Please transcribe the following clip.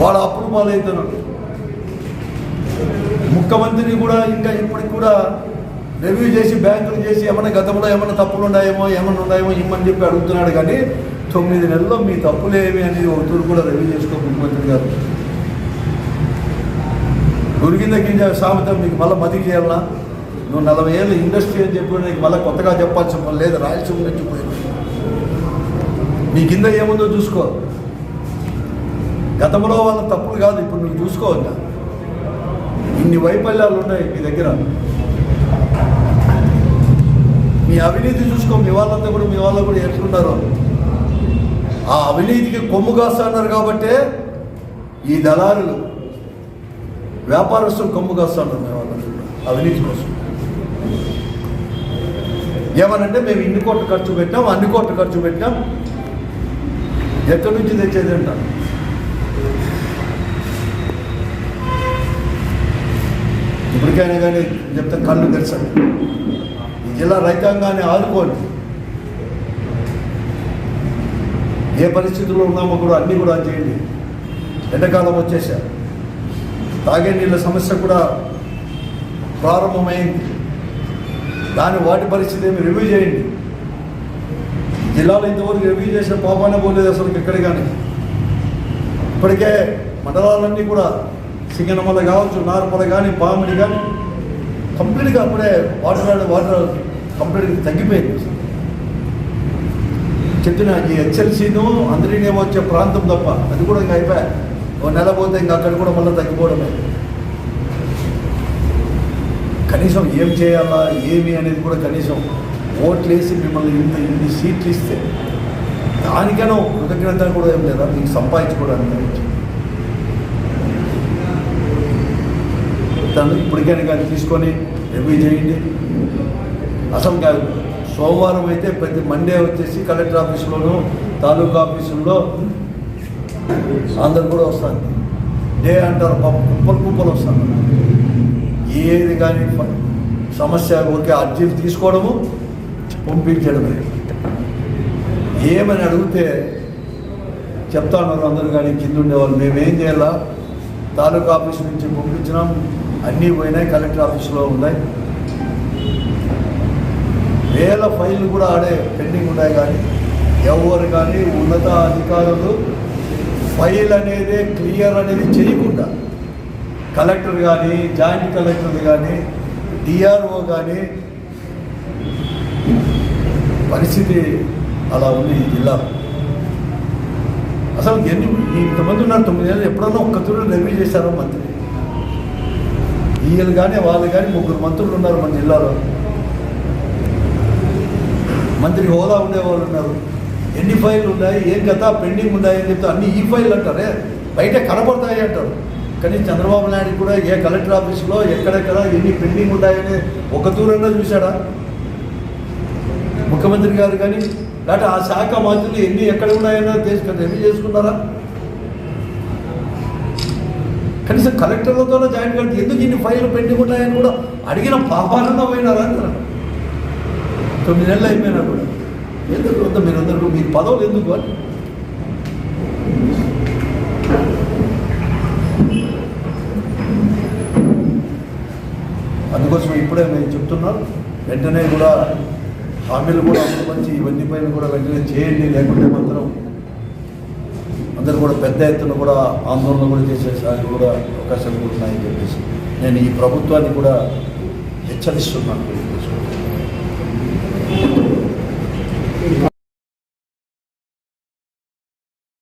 వాడు అప్రూవల్ అవుతున్నాడు ముఖ్యమంత్రిని కూడా ఇంకా ఇప్పటికి కూడా రివ్యూ చేసి బ్యాంకులు చేసి ఏమైనా గతంలో ఏమైనా తప్పులు ఉన్నాయేమో ఏమైనా ఉన్నాయేమో ఇమ్మని చెప్పి అడుగుతున్నాడు కానీ తొమ్మిది నెలల్లో మీ తప్పులేమి అనేది ఒకరు కూడా రివ్యూ చేసుకో ముఖ్యమంత్రి గారు. గురికింద గింజ సామెత మీకు మళ్ళీ మదికి చేయాలన్నా నువ్వు నలభై ఏళ్ళు ఇండస్ట్రీ అని చెప్పి నీకు మళ్ళీ కొత్తగా చెప్పాల్సిన లేదు రాయలసీమ నుంచి పోయింది నీ కింద ఏముందో చూసుకో. గతంలో వాళ్ళ తప్పులు కాదు ఇప్పుడు నువ్వు చూసుకోవద్దా? ఇన్ని వైఫల్యాలు ఉన్నాయి మీ దగ్గర. మీ అవినీతి చూసుకో మీ వాళ్ళంతా కూడా మీ వాళ్ళు కూడా ఎట్లున్నారు ఆ అవినీతికి కొమ్ము కాస్తున్నారు కాబట్టే ఈ దళారులు వ్యాపారస్తులు కొమ్ము కాస్తున్నారు మీ వాళ్ళంతా కూడా అవినీతి కోసం. ఏమనంటే మేము ఇన్ని కోట్లు ఖర్చు పెట్టాం అన్ని కోట్లు ఖర్చు పెట్టాం ఎక్కడి నుంచి తెచ్చేది అంటారు? ఎవరికైనా కానీ చెప్తే కళ్ళు తెరచండి. ఈ జిల్లా రైతాంగాన్ని ఆదుకోండి. ఏ పరిస్థితుల్లో ఉన్నామో కూడా అన్నీ కూడా చేయండి. ఎండాకాలం వచ్చేసారు తాగే నీళ్ళ సమస్య కూడా ప్రారంభమైంది. దాని వాటి పరిస్థితి ఏమి రివ్యూ చేయండి. జిల్లాలో ఇంతవరకు రివ్యూ చేసిన పాపానే పోలేదు అసలు ఎక్కడ కానీ ఇప్పటికే మండలాలన్నీ కూడా సింగనమల కావచ్చు నార్మల కానీ పాముడి కానీ కంప్లీట్గా అప్పుడే వాటర్ వాటర్ కంప్లీట్గా తగ్గిపోయింది. చెప్పిన ఈ హెచ్ఎల్సీను అందరినీ వచ్చే ప్రాంతం తప్ప అది కూడా ఇంకా అయిపోయా. ఓ నెల పోతే ఇంకా అక్కడ కూడా మళ్ళీ తగ్గిపోవడమే. కనీసం ఏం చేయాలా ఏమి అనేది కూడా కనీసం ఓట్లేసి మిమ్మల్ని ఇంత ఇన్ని సీట్లు ఇస్తే దానికైనా కృతజ్ఞత కూడా ఏం లేదా? మీకు సంపాదించుకోవడానికి. తను ఇప్పటికైనా కానీ తీసుకొని రివ్యూ చేయండి. అసలు కాదు. సోమవారం అయితే ప్రతి మండే వచ్చేసి కలెక్టర్ ఆఫీసులోను తాలూకా ఆఫీసుల్లో అందరు కూడా వస్తారు. డే అంటారు పాప కుప్పలు కుప్పలు వస్తారు. ఏది కానీ సమస్య ఓకే అర్జీలు తీసుకోవడము పంపించడమే ఏమని అడిగితే చెప్తా ఉన్నారు అందరూ కానీ కింద ఉండేవాళ్ళు మేమేం చేయాలా? తాలూకా ఆఫీస్ నుంచి పంపించినాం. అన్నీ పోయినాయి కలెక్టర్ ఆఫీస్లో ఉన్నాయి. వేల ఫైళ్ళు కూడా ఆడే పెండింగ్ ఉన్నాయి కానీ ఎవరు కానీ ఉన్నత అధికారులు ఫైల్ అనేది క్లియర్ అనేది చేయకుండా కలెక్టర్ కానీ జాయింట్ కలెక్టర్ కానీ డిఆర్ఓ కానీ పరిస్థితి అలా ఉంది ఈ జిల్లా. అసలు ఎన్ని ఇంతమంది ఉన్నారు? తొమ్మిది ఏళ్ళు. ఎప్పుడన్నా ఒక్క తూరు రెవ్యూ చేశారో మంత్రి? వీళ్ళు కానీ వాళ్ళు కానీ ముగ్గురు మంత్రులు ఉన్నారు మన జిల్లాలో. మంత్రి హోదా ఉండేవాళ్ళు ఉన్నారు. ఎన్ని ఫైళ్ళు ఉన్నాయి? ఏం కదా పెండింగ్ ఉన్నాయి అని చెప్తే అన్ని ఈ ఫైల్ అంటారే? బయట కనబడతాయి అంటారు. కానీ చంద్రబాబు నాయుడు కూడా ఏ కలెక్టర్ ఆఫీస్లో ఎక్కడెక్కడ ఎన్ని పెండింగ్ ఉన్నాయని ఒక తూరన్నా చూశాడా? ముఖ్యమంత్రి గారు కానీ లేకపోతే ఆ శాఖ మంత్రులు ఎన్ని ఎక్కడ ఉన్నాయన్నా దేశ ఎన్ని చేసుకున్నారా? కనీసం కలెక్టర్లతోనే జాయిన్ కలిసి ఎందుకు ఇన్ని ఫైల్ పెండింగ్ ఉన్నాయని కూడా అడిగిన పాపాలన్నా పోయినారా అంటారు? తొమ్మిది నెలలు అయిపోయినా కూడా. ఎందుకు వద్ద మీరందరూ? మీ పదవులు ఎందుకు అని? అందుకోసం ఇప్పుడే మేము చెప్తున్నాం వెంటనే కూడా హామీలు కూడా మంచి ఇవన్నీ పైన కూడా వెంటనే చేయండి లేకుంటే మాత్రం అందరు కూడా పెద్ద ఎత్తున కూడా ఆందోళన కూడా చేసేసరికి కూడా అవకాశాలు కూడా ఉన్నాయని చెప్పేసి నేను ఈ ప్రభుత్వాన్ని కూడా హెచ్చరిస్తున్నాను.